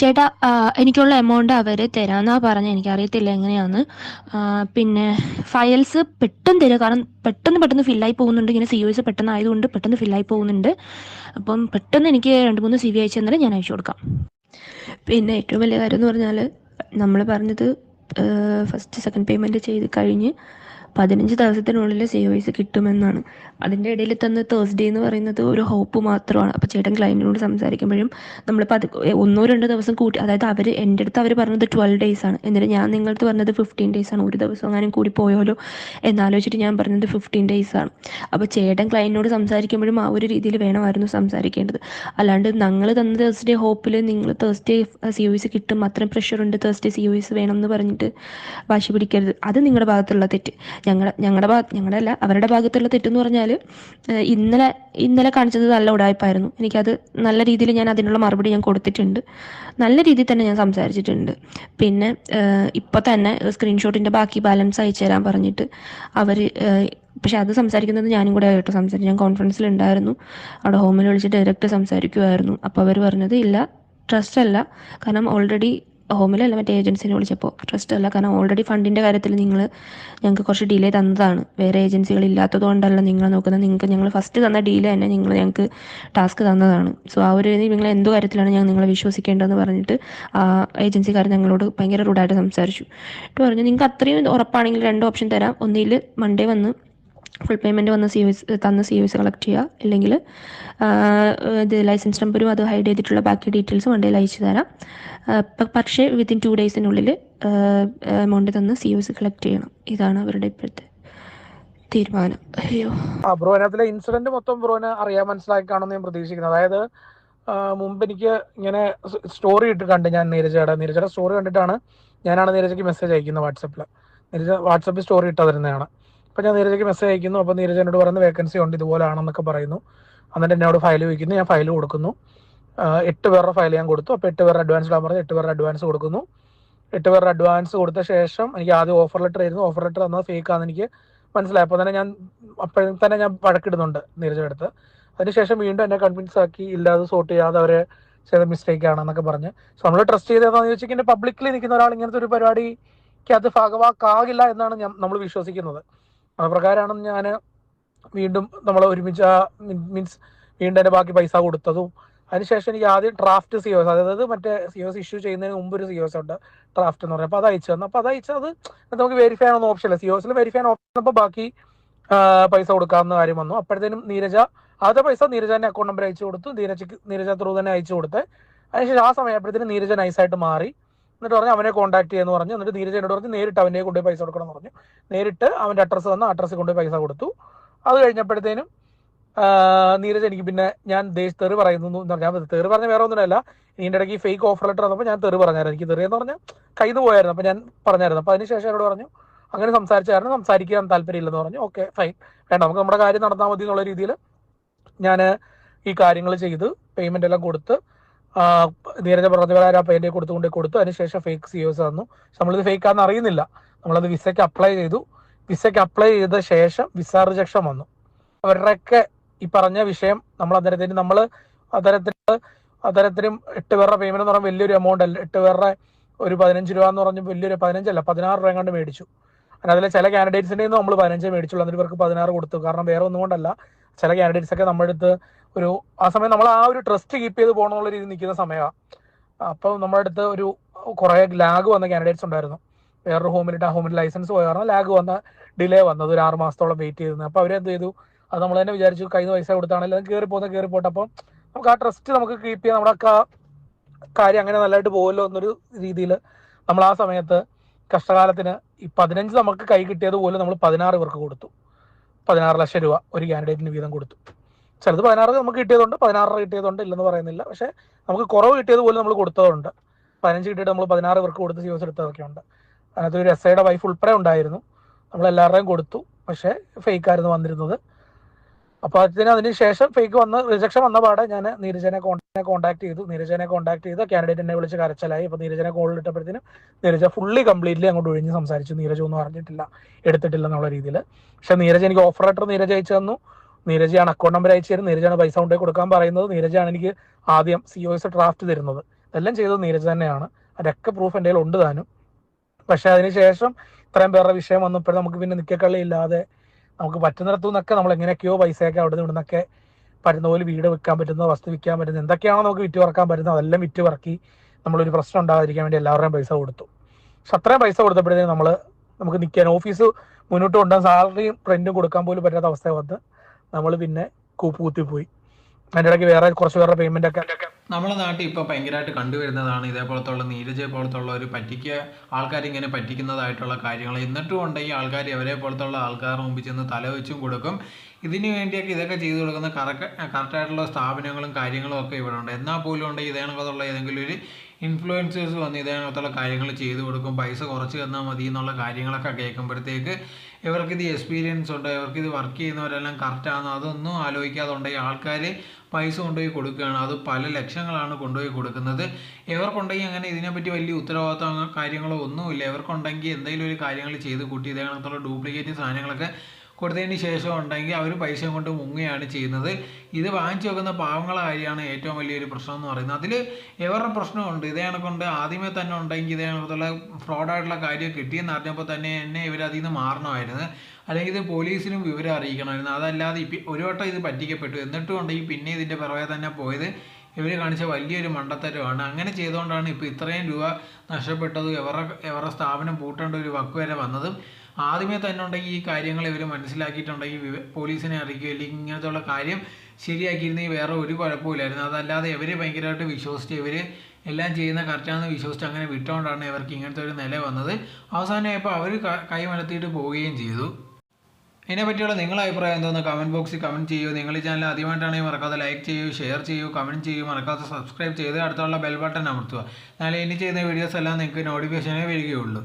ചേട്ടാ എനിക്കുള്ള എമൗണ്ട് അവർ തരാമെന്നാ പറഞ്ഞത്. എനിക്കറിയത്തില്ല എങ്ങനെയാന്ന്. ആ, പിന്നെ ഫയൽസ് പെട്ടെന്ന് തരിക കാരണം പെട്ടെന്ന് പെട്ടെന്ന് ഫില്ലായി പോകുന്നുണ്ട്. ഇങ്ങനെ സി ഒ എസ് പെട്ടെന്ന് ആയതുകൊണ്ട് പെട്ടെന്ന് ഫില്ലായി പോകുന്നുണ്ട്. അപ്പം പെട്ടെന്ന് എനിക്ക് രണ്ട് മൂന്ന് സി വി അയച്ചു തന്നാലും ഞാൻ അയച്ചു കൊടുക്കാം. പിന്നെ ഏറ്റവും വലിയ കാര്യം എന്ന് പറഞ്ഞാൽ നമ്മൾ പറഞ്ഞത് ഫസ്റ്റ് സെക്കൻഡ് പേയ്മെന്റ് ചെയ്ത് കഴിഞ്ഞ് പതിനഞ്ച് ദിവസത്തിനുള്ളിൽ സി ഒ എസ് കിട്ടുമെന്നാണ്. അതിന്റെ ഇടയിൽ തന്നെ തേഴ്സ്ഡേ എന്ന് പറയുന്നത് ഒരു ഹോപ്പ് മാത്രമാണ്. അപ്പോൾ ചേട്ടൻ ക്ലയന്റിനോട് സംസാരിക്കുമ്പോഴും നമ്മൾ അത് ഒന്നോ രണ്ടോ ദിവസം കൂട്ടി അതായത് അവർ എന്റെ അടുത്ത് അവർ പറഞ്ഞത് ട്വൽവ് ഡേയ്സ് ആണ്. എന്നിട്ട് ഞാൻ നിങ്ങളടുത്ത് പറഞ്ഞത് ഫിഫ്റ്റീൻ ഡേയ്സ് ആണ്. ഒരു ദിവസം അങ്ങനെ കൂടി പോയാലോ എന്നാലോചിച്ചിട്ട് ഞാൻ പറഞ്ഞത് ഫിഫ്റ്റീൻ ഡേയ്സ് ആണ്. അപ്പോൾ ചേട്ടൻ ക്ലയന്റിനോട് സംസാരിക്കുമ്പോഴും ആ ഒരു രീതിയിൽ വേണമായിരുന്നു സംസാരിക്കേണ്ടത്. അല്ലാണ്ട് ഞങ്ങൾ തന്ന തേഴ്സ്ഡേ ഹോപ്പിൽ നിങ്ങൾ തേഴ്സ്ഡേ സി ഒ എസ് കിട്ടും. അത്രയും പ്രഷറുണ്ട് തേഴ്സ്ഡേ സി ഒ എസ് വേണം എന്ന് പറഞ്ഞിട്ട് വാശി പിടിക്കരുത്. അത് നിങ്ങളുടെ ഭാഗത്തുള്ള തെറ്റ്. ഞങ്ങളുടെ ഞങ്ങളുടെ ഭാഗത്ത് ഞങ്ങളുടെ അല്ല അവരുടെ ഭാഗത്തുള്ള തെറ്റെന്ന് പറഞ്ഞാൽ ഇന്നലെ ഇന്നലെ കാണിച്ചത് നല്ല ഉടായ്പായിരുന്നു. എനിക്കത് നല്ല രീതിയിൽ ഞാൻ അതിനുള്ള മറുപടി ഞാൻ കൊടുത്തിട്ടുണ്ട്. നല്ല രീതിയിൽ തന്നെ ഞാൻ സംസാരിച്ചിട്ടുണ്ട്. പിന്നെ ഇപ്പോൾ തന്നെ സ്ക്രീൻഷോട്ടിന്റെ ബാക്കി ബാലൻസ് അയച്ചു തരാൻ പറഞ്ഞിട്ട് അവർ പക്ഷെ അത് സംസാരിക്കുന്നത് ഞാനും കൂടെ ആയിട്ട് സംസാരിച്ചു. ഞാൻ കോൺഫറൻസിൽ ഉണ്ടായിരുന്നു അവിടെ ഹോമിൽ വിളിച്ച് ഡയറക്റ്റ് സംസാരിക്കുമായിരുന്നു അപ്പോൾ അവർ പറഞ്ഞത് ഇല്ല ട്രസ്റ്റ് അല്ല കാരണം ഓൾറെഡി ഹോമിലല്ല മറ്റേ ഏജൻസിനെ വിളിച്ചപ്പോൾ ട്രസ്റ്റ് അല്ല കാരണം ഓൾറെഡി ഫണ്ടിന്റെ കാര്യത്തിൽ നിങ്ങൾ ഞങ്ങൾക്ക് കുറച്ച് ഡിലേ തന്നതാണ്. വേറെ ഏജൻസികൾ ഇല്ലാത്തത് കൊണ്ടല്ല നിങ്ങൾ നോക്കുന്നത്. നിങ്ങൾക്ക് ഞങ്ങൾ ഫസ്റ്റ് തന്ന ഡീൽ തന്നെ നിങ്ങൾ ഞങ്ങൾക്ക് ടാസ്ക് തന്നതാണ്. സോ ആ ഒരു നിങ്ങൾ എന്ത് കാര്യത്തിലാണ് ഞാൻ നിങ്ങളെ വിശ്വസിക്കേണ്ടതെന്ന് പറഞ്ഞിട്ട് ആ ഏജൻസിക്കാർ ഞങ്ങളോട് ഭയങ്കര റൂഡായിട്ട് സംസാരിച്ചു. എന്നിട്ട് പറഞ്ഞു നിങ്ങൾക്ക് അത്രയും ഉറപ്പാണെങ്കിൽ രണ്ട് ഓപ്ഷൻ തരാം. ഒന്നിൽ മൺഡേ വന്ന് ഫുൾ പേയ്മെന്റ് വന്ന് സി എസ് തന്ന സി എസ് കളക്ട് ചെയ്യുക അല്ലെങ്കിൽ ഇത് ലൈസൻസ് നമ്പറും അത് ഹൈഡ് ചെയ്തിട്ടുള്ള ബാക്കി ഡീറ്റെയിൽസും വണ്ടിയിൽ അയച്ചു തരാം. പക്ഷേ വിത്തിൻ ടു ഡേയ്സിനുള്ളിൽ എമൗണ്ട് തന്ന് സി എസ് കളക്ട് ചെയ്യണം. ഇതാണ് അവരുടെ ഇപ്പോഴത്തെ തീരുമാനം. അയ്യോ. ആ ബ്രോ ഇൻസിഡന്റ് മൊത്തം ബ്രോന് അറിയാൻ മനസ്സിലാക്കി കാണുമെന്ന് ഞാൻ പ്രതീക്ഷിക്കുന്നത് അതായത് മുമ്പ് എനിക്ക് ഇങ്ങനെ സ്റ്റോറി ഇട്ട് കണ്ട് ഞാൻ നീരജയുടെ. നീരജയുടെ സ്റ്റോറി കണ്ടിട്ടാണ് ഞാനാണ് നീരജയ്ക്ക് മെസ്സേജ് അയക്കുന്നത് വാട്സപ്പിൽ നീരജ വാട്സപ്പിൽ സ്റ്റോറി ഇട്ട് തരുന്നതാണ് അപ്പോൾ ഞാൻ നീരജയ്ക്ക് മെസ്സേജ് അയക്കുന്നു. അപ്പോൾ നീരജ എന്നോട് പറയുന്ന വേക്കൻസി ഉണ്ട് ഇതുപോലെ ആണെന്നൊക്കെ പറയുന്നു. എന്നിട്ട് എന്നോട് ഫയൽ വയ്ക്കുന്നു ഞാൻ ഫയൽ കൊടുക്കുന്നു. എട്ട് പേരുടെ ഫയൽ ഞാൻ കൊടുത്തു. അപ്പോൾ എട്ട് പേരുടെ അഡ്വാൻസ് ഇടാൻ പറഞ്ഞു എട്ട് പേരുടെ അഡ്വാൻസ് കൊടുക്കുന്നു. എട്ട് പേരുടെ അഡ്വാൻസ് കൊടുത്ത ശേഷം എനിക്ക് ആദ്യം ഓഫർ ലെറ്റർ ആയിരുന്നു. ഓഫർ ലെറ്റർ തന്നത് ഫേക്ക് ആണെന്ന് എനിക്ക് മനസ്സിലായി. അപ്പോൾ തന്നെ ഞാൻ അപ്പോഴും തന്നെ ഞാൻ വഴക്കിടുന്നുണ്ട് നീരജ അടുത്ത്. അതിനുശേഷം വീണ്ടും എന്നെ കൺവിൻസ് ആക്കി ഇല്ലാതെ സോർട്ട് ചെയ്യാതെ അവരെ ചെയ്ത മിസ്റ്റേക്ക് ആണെന്നൊക്കെ പറഞ്ഞ്. സോ നമ്മൾ ട്രസ്റ്റ് ചെയ്തതാണെന്ന് ചോദിച്ചാൽ പബ്ലിക്കലി നിൽക്കുന്ന ഒരാൾ ഇങ്ങനത്തെ ഒരു പരിപാടിക്ക് അത് ഭാഗവാക്കാകില്ല എന്നാണ് നമ്മൾ വിശ്വസിക്കുന്നത്. പ്രകാരമാണ് ഞാൻ വീണ്ടും നമ്മൾ ഒരുമിച്ച് മീൻസ് വീണ്ടും എന്റെ ബാക്കി പൈസ കൊടുത്തതും അതിനുശേഷം എനിക്ക് ആദ്യം ഡ്രാഫ്റ്റ് സി ഒസ് അതായത് മറ്റേ സി ഒസ് ഇഷ്യൂ ചെയ്യുന്നതിന് മുമ്പ് ഒരു സി ഒസ് ഉണ്ട് ഡ്രാഫ്റ്റ് എന്ന് പറയുമ്പോൾ അത് അയച്ചു തന്നു. അപ്പോൾ അത് അയച്ചത് നമുക്ക് വെരിഫൈ ആണെന്ന് ഓപ്ഷൻ ഇല്ല. സി ഒസിൽ വെരിഫൈ ആണ് ഓപ്ഷൻ അപ്പോൾ ബാക്കി പൈസ കൊടുക്കാവുന്ന കാര്യം വന്നു. അപ്പോഴത്തേനും നീരജ ആദ്യത്തെ പൈസ നീരജന്റെ അക്കൗണ്ട് നമ്പർ അയച്ചു കൊടുത്തു. നീരജക്ക് നീരജ ത്രൂ തന്നെ അയച്ചു കൊടുത്ത്. അതിനുശേഷം ആ സമയപ്പോഴത്തേനും നീരജ നൈസായിട്ട് മാറി. എന്നിട്ട് പറഞ്ഞു അവനെ കോൺടാക്ട് ചെയ്യുന്നു പറഞ്ഞു. എന്നിട്ട് നീരജ് എന്നോട് പറഞ്ഞു നേരിട്ട് അവനെ കൊണ്ടുപോയി പൈസ കൊടുക്കണം എന്ന് പറഞ്ഞു. നേരിട്ട് അവന്റെ അഡ്രസ്സ് തന്ന. അഡ്രസ്സ് കൊണ്ടുപോയി പൈസ കൊടുത്തു. അത് കഴിഞ്ഞപ്പോഴത്തേനും നീരജ് എനിക്ക് പിന്നെ ഞാൻ ദേശ് തെറി പറയുന്നു എന്ന് ഞാൻ തെറി പറഞ്ഞ വേറെ ഒന്നുമല്ല. ഇതിന്റെ ഇടയ്ക്ക് ഫേക്ക് ഓഫർ ലെറ്റർ വന്നപ്പോൾ ഞാൻ തെറി പറഞ്ഞായിരുന്നു. എനിക്ക് തെറി എന്ന് പറഞ്ഞാൽ നിന്ന് പോയായിരുന്നു. അപ്പോൾ ഞാൻ പറഞ്ഞായിരുന്നു. അപ്പോൾ അതിനുശേഷം എന്നോട് പറഞ്ഞു അങ്ങനെ സംസാരിച്ച കാരണം സംസാരിക്കാൻ താല്പര്യമില്ലെന്ന് പറഞ്ഞു. ഓക്കെ ഫൈൻ വേണ്ട നമുക്ക് നമ്മുടെ കാര്യം നടന്നാൽ മതി എന്നുള്ള രീതിയിൽ ഞാൻ ഈ കാര്യങ്ങൾ ചെയ്ത് പേയ്മെന്റ് എല്ലാം കൊടുത്ത് നീരജ പറഞ്ഞ പ്രകാരം ആ പേയ്മെന്റ് കൊടുത്തുകൊണ്ട് കൊടുത്തു. അതിനുശേഷം ഫേക്ക് സി ഒസ് തന്നു. നമ്മളിത് ഫേക്ക് ആണെന്ന് അറിയുന്നില്ല. നമ്മളത് വിസയ്ക്ക് അപ്ലൈ ചെയ്തു. വിസയ്ക്ക് അപ്ലൈ ചെയ്ത ശേഷം വിസ റിജക്ഷൻ വന്നു. അവരുടെയൊക്കെ ഈ പറഞ്ഞ വിഷയം നമ്മൾ അന്നേരത്തിന് നമ്മൾ അത്തരത്തിൽ അത്തരത്തിലും എട്ട് പേരുടെ പേയ്മെന്റ് എന്ന് പറഞ്ഞാൽ വലിയൊരു എമൗണ്ട് അല്ല. എട്ട് പേരുടെ ഒരു പതിനഞ്ച് രൂപ എന്ന് പറഞ്ഞ് വലിയൊരു പതിനഞ്ചല്ല പതിനാറ് രൂപ കണ്ട് മേടിച്ചു. അതിലെ ചില കാൻഡിഡേറ്റ്സിന്റെ നമ്മൾ പതിനഞ്ച് മേടിച്ചുള്ളൂ. എന്നിട്ട് ഇവർക്ക് പതിനാറ് കൊടുത്തു. കാരണം വേറെ ഒന്നും കൊണ്ടല്ല. ചില കാൻഡിഡേറ്റ്സ് ഒക്കെ നമ്മുടെ അടുത്ത് ഒരു ആ സമയം നമ്മൾ ആ ഒരു ട്രസ്റ്റ് കീപ്പ് ചെയ്ത് പോകണമെന്നുള്ള രീതിയിൽ നിൽക്കുന്ന സമയമാണ് അപ്പോൾ നമ്മുടെ അടുത്ത് ഒരു കുറേ ലാഗ് വന്ന കാൻഡിഡേറ്റ്സ് ഉണ്ടായിരുന്നു. വേറൊരു ഹോമിലിട്ട് ആ ഹോമിൽ ലൈസൻസ് പോയ കാരണം ലാഗ് വന്ന ഡിലേ വന്നത് ഒരു ആറ് മാസത്തോളം വെയിറ്റ് ചെയ്തിരുന്നത് അപ്പോൾ അവരെന്ത് ചെയ്തു? അത് നമ്മൾ തന്നെ വിചാരിച്ചു കയ്യിൽ പൈസ കൊടുത്താണെങ്കിൽ കയറി പോകുന്ന കയറി പോട്ടെ. അപ്പം നമുക്ക് ആ ട്രസ്റ്റ് നമുക്ക് കീപ്പ് ചെയ്യാൻ നമ്മുടെ കാര്യം അങ്ങനെ നല്ലതായിട്ട് പോകുമല്ലോ എന്നൊരു രീതിയിൽ നമ്മൾ ആ സമയത്ത് കഷ്ടകാലത്തിന് ഈ പതിനഞ്ച് നമുക്ക് കൈ കിട്ടിയത് പോലും നമ്മൾ പതിനാറ് പേർക്ക് കൊടുത്തു. പതിനാറ് ലക്ഷം രൂപ ഒരു കാൻഡിഡേറ്റിന് വീതം കൊടുത്തു. ചിലത് പതിനാറ് നമുക്ക് കിട്ടിയതുണ്ട് പതിനാറ് കിട്ടിയതുണ്ട് ഇല്ലെന്ന് പറയുന്നില്ല. പക്ഷേ നമുക്ക് കുറവ് കിട്ടിയത് പോലും നമ്മൾ കൊടുത്തതുണ്ട്. പതിനഞ്ച് കിട്ടിയിട്ട് നമ്മൾ പതിനാറ് പേർക്ക് കൊടുത്ത് സി എടുത്തതൊക്കെ ഉണ്ട്. അതിനകത്ത് ഒരു എസ് ഐയുടെ വൈഫ് ഉൾപ്പെടെ ഉണ്ടായിരുന്നു. നമ്മൾ എല്ലാവരുടെയും കൊടുത്തു. പക്ഷേ ഫേക്ക് ആയിരുന്നു വന്നിരുന്നത്. അപ്പോൾ അതിന് അതിന് ശേഷം ഫേക്ക് വന്ന റിജക്ഷൻ വന്ന പാടെ ഞാൻ നീരജനെ കോൺടാക്ട് ചെയ്തു. നീരജനെ കോൺടാക്ട് ചെയ്ത് കാൻഡിഡേറ്റ് എന്നെ വിളിച്ച് കരച്ചലായി. അപ്പോൾ നീരജനെ കോൾ ഇട്ടപ്പോഴത്തേനും നീരജ ഫുള്ളി കംപ്ലീറ്റ്ലി അങ്ങോട്ട് ഒഴിഞ്ഞ് സംസാരിച്ചു. നീരജ ഒന്നും അറിഞ്ഞിട്ടില്ല എടുത്തിട്ടില്ല എന്നുള്ള രീതിയിൽ. പക്ഷെ നീരജ എനിക്ക് ഓഫർ ലെറ്റർ നീരജ അയച്ചു തന്നു. നീരജയാണ് അക്കൗണ്ട് നമ്പർ അയച്ചു തരും നീരജാണ് പൈസ കൊണ്ടുപോയി കൊടുക്കാൻ പറയുന്നത്. നീരജാണ് എനിക്ക് ആദ്യം സി ഒ എസ് ഡ്രാഫ്റ്റ് തരുന്നത്. എല്ലാം ചെയ്തത് നീരജ് തന്നെയാണ്. അതൊക്കെ പ്രൂഫ് എന്റെ കയ്യിൽ ഉണ്ട് താനും. പക്ഷെ അതിനുശേഷം ഇത്രയും പേരുടെ വിഷയം വന്നപ്പോഴും നമുക്ക് പിന്നെ നിൽക്കക്കള്ളി ഇല്ലാതെ നമുക്ക് പറ്റുന്നിടത്തു നിന്നൊക്കെ നമ്മൾ എങ്ങനെയൊക്കെയോ പൈസയൊക്കെ അവിടെ നിന്ന് ഇവിടുന്നൊക്കെ പറ്റുന്ന പോലെ വീട് വിൽക്കാൻ പറ്റുന്ന വസ്തു വിൽക്കാൻ പറ്റുന്ന എന്തൊക്കെയാണോ നമുക്ക് വിറ്റ് പറക്കാൻ പറ്റുന്നത് അതെല്ലാം വിറ്റ് പറക്കി നമ്മളൊരു പ്രശ്നം ഉണ്ടാകാതിരിക്കാൻ വേണ്ടി എല്ലാവരുടെയും പൈസ കൊടുത്തു. പക്ഷെ അത്രയും പൈസ കൊടുത്തപ്പോഴത്തേക്കും നമ്മൾ നമുക്ക് നിൽക്കാൻ ഓഫീസ് മുന്നോട്ട് കൊണ്ടുപോകാൻ സാലറിയും റെന്റും കൊടുക്കാൻ പോലും പറ്റാത്ത അവസ്ഥ വന്ന് നമ്മൾ പിന്നെ കൂപ്പ് കുത്തിപ്പോയി അതിന്റെ ഇടയ്ക്ക് വേറെ കുറച്ച് വേറെ പേയ്മെന്റ് ഒക്കെ. നമ്മളെ നാട്ടിൽ ഇപ്പോൾ ഭയങ്കരമായിട്ട് കണ്ടുവരുന്നതാണ് ഇതേപോലത്തുള്ള നീരജ് പോലത്തുള്ള ഒരു പറ്റിക്ക ആൾക്കാർ ഇങ്ങനെ പറ്റിക്കുന്നതായിട്ടുള്ള കാര്യങ്ങൾ. എന്നിട്ടും ഉണ്ടെങ്കിൽ ആൾക്കാർ ഇവരെ പോലത്തുള്ള ആൾക്കാർ മുമ്പിൽ ചെന്ന് തല വെച്ചും കൊടുക്കും. ഇതിനു വേണ്ടിയൊക്കെ ഇതൊക്കെ ചെയ്തു കൊടുക്കുന്ന കറക്റ്റ് കറക്റ്റായിട്ടുള്ള സ്ഥാപനങ്ങളും കാര്യങ്ങളും ഒക്കെ ഇവിടെ ഉണ്ട്. എന്നാൽ പോലും ഉണ്ടെങ്കിൽ ഇതേണക്കത്തുള്ള ഏതെങ്കിലും ഒരു ഇൻഫ്ലുവൻസേഴ്സ് വന്ന് ഇതേണക്കത്തുള്ള കാര്യങ്ങൾ ചെയ്തു കൊടുക്കും. പൈസ കുറച്ച് തന്നാൽ മതി എന്നുള്ള കാര്യങ്ങളൊക്കെ കേൾക്കുമ്പോഴത്തേക്ക് ഇവർക്കിത് എക്സ്പീരിയൻസ് ഉണ്ട് ഇവർക്കിത് വർക്ക് ചെയ്യുന്നവരെല്ലാം കറക്റ്റാണോ അതൊന്നും ആലോചിക്കാതെ ഉണ്ടെങ്കിൽ ആൾക്കാർ പൈസ കൊണ്ടുപോയി കൊടുക്കുകയാണ്. അത് പല ലക്ഷങ്ങളാണ് കൊണ്ടുപോയി കൊടുക്കുന്നത്. ഇവർക്കുണ്ടെങ്കിൽ അങ്ങനെ ഇതിനെപ്പറ്റി വലിയ ഉത്തരവാദിത്തം കാര്യങ്ങളോ ഒന്നുമില്ല. ഇവർക്കുണ്ടെങ്കിൽ എന്തെങ്കിലും ഒരു കാര്യങ്ങൾ ചെയ്ത് കൂട്ടി ഇതേ കണക്കുള്ള ഡ്യൂപ്ലിക്കേറ്റ് സാധനങ്ങളൊക്കെ കൊടുത്തതിന് ശേഷം ഉണ്ടെങ്കിൽ അവർ പൈസ കൊണ്ട് മുങ്ങുകയാണ് ചെയ്യുന്നത്. ഇത് വാങ്ങിച്ചു വെക്കുന്ന പാവങ്ങളെ ഏറ്റവും വലിയൊരു പ്രശ്നം എന്ന് പറയുന്നത്. അതിൽ ഇവരുടെ പ്രശ്നമുണ്ട്. ഇതേ കണക്കൊണ്ട് ആദ്യമേ തന്നെ ഉണ്ടെങ്കിൽ ഇതേ കണക്കുള്ള ഫ്രോഡായിട്ടുള്ള കാര്യം കിട്ടിയെന്ന് അറിഞ്ഞപ്പോൾ തന്നെ എന്നെ ഇവർ അതിൽ നിന്ന് മാറണമായിരുന്നു. അല്ലെങ്കിൽ ഇത് പോലീസിനും വിവരം അറിയിക്കണമായിരുന്നു. അതല്ലാതെ ഇപ്പം ഒരു വട്ടം ഇത് പറ്റിക്കപ്പെട്ടു. എന്നിട്ടും ഉണ്ടെങ്കിൽ പിന്നെ ഇതിന്റെ പിറകെ തന്നെ പോയത് ഇവർ കാണിച്ച വലിയൊരു മണ്ടത്തരമാണ്. അങ്ങനെ ചെയ്തുകൊണ്ടാണ് ഇപ്പോൾ ഇത്രയും രൂപ നഷ്ടപ്പെട്ടതും എവരുടെ എവരുടെ സ്ഥാപനം പൂട്ടേണ്ട ഒരു വക്ക് വരെ വന്നതും. ആദ്യമേ തന്നെ ഉണ്ടെങ്കിൽ ഈ കാര്യങ്ങൾ ഇവർ മനസ്സിലാക്കിയിട്ടുണ്ടെങ്കിൽ പോലീസിനെ അറിയിക്കുക അല്ലെങ്കിൽ ഇങ്ങനത്തെയുള്ള കാര്യം ശരിയാക്കിയിരുന്നെങ്കിൽ വേറെ ഒരു കുഴപ്പമില്ലായിരുന്നു അതല്ലാതെ ഇവർ ഭയങ്കരമായിട്ട് വിശ്വസിച്ച് ഇവർ എല്ലാം ചെയ്യുന്ന കറക്റ്റാണെന്ന് വിശ്വസിച്ച് അങ്ങനെ വിട്ടുകൊണ്ടാണ് ഇവർക്ക് ഇങ്ങനത്തെ ഒരു നില വന്നത്. അവസാനമായപ്പോൾ അവർ കൈമലത്തിയിട്ട് പോവുകയും ചെയ്തു. ഇതിനെപ്പറ്റിയുള്ള നിങ്ങളുടെ അഭിപ്രായം എന്തോന്ന് കമന്റ് ബോക്സിൽ കമന്റ് ചെയ്യൂ. നിങ്ങൾ ഈ ചാനൽ ആദ്യമായിട്ടാണെങ്കിൽ മറക്കാതെ ലൈക്ക് ചെയ്യൂ ഷെയർ ചെയ്യൂ കമന്റ് ചെയ്യൂ. മറക്കാതെ സബ്സ്ക്രൈബ് ചെയ്ത് അടുത്തുള്ള ബെൽ ബട്ടൺ അമർത്തുക. എന്നാലേ ഇനി ചെയ്യുന്ന വീഡിയോസ് എല്ലാം നിങ്ങൾക്ക് നോട്ടിഫിക്കേഷനേ വരികയുള്ളൂ.